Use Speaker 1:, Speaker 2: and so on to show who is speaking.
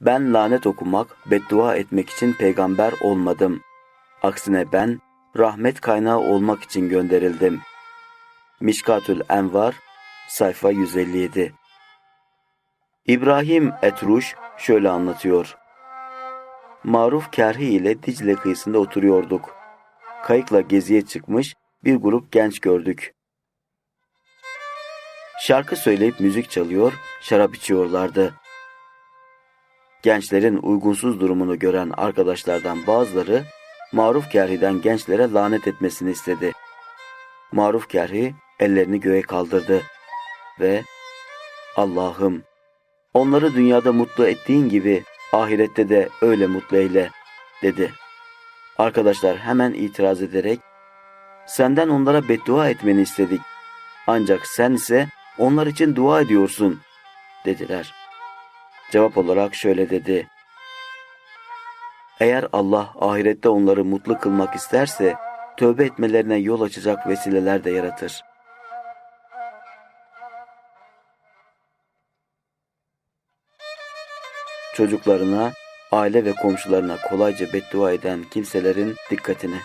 Speaker 1: Ben lanet okumak, beddua etmek için peygamber olmadım. Aksine ben rahmet kaynağı olmak için gönderildim. Mişkatül Envar sayfa 157 İbrahim Etruş şöyle anlatıyor. Maruf Kerhi ile Dicle kıyısında oturuyorduk. Kayıkla geziye çıkmış bir grup genç gördük. Şarkı söyleyip müzik çalıyor, şarap içiyorlardı. Gençlerin uygunsuz durumunu gören arkadaşlardan bazıları Maruf Kerhi'den gençlere lanet etmesini istedi. Maruf Kerhi ellerini göğe kaldırdı ve Allah'ım onları dünyada mutlu ettiğin gibi ahirette de öyle mutlu eyle dedi. Arkadaşlar hemen itiraz ederek senden onlara beddua etmeni istedik. Ancak sen ise onlar için dua ediyorsun dediler. Cevap olarak şöyle dedi. Eğer Allah ahirette onları mutlu kılmak isterse tövbe etmelerine yol açacak vesileler de yaratır. Çocuklarına, aile ve komşularına kolayca beddua eden kimselerin dikkatini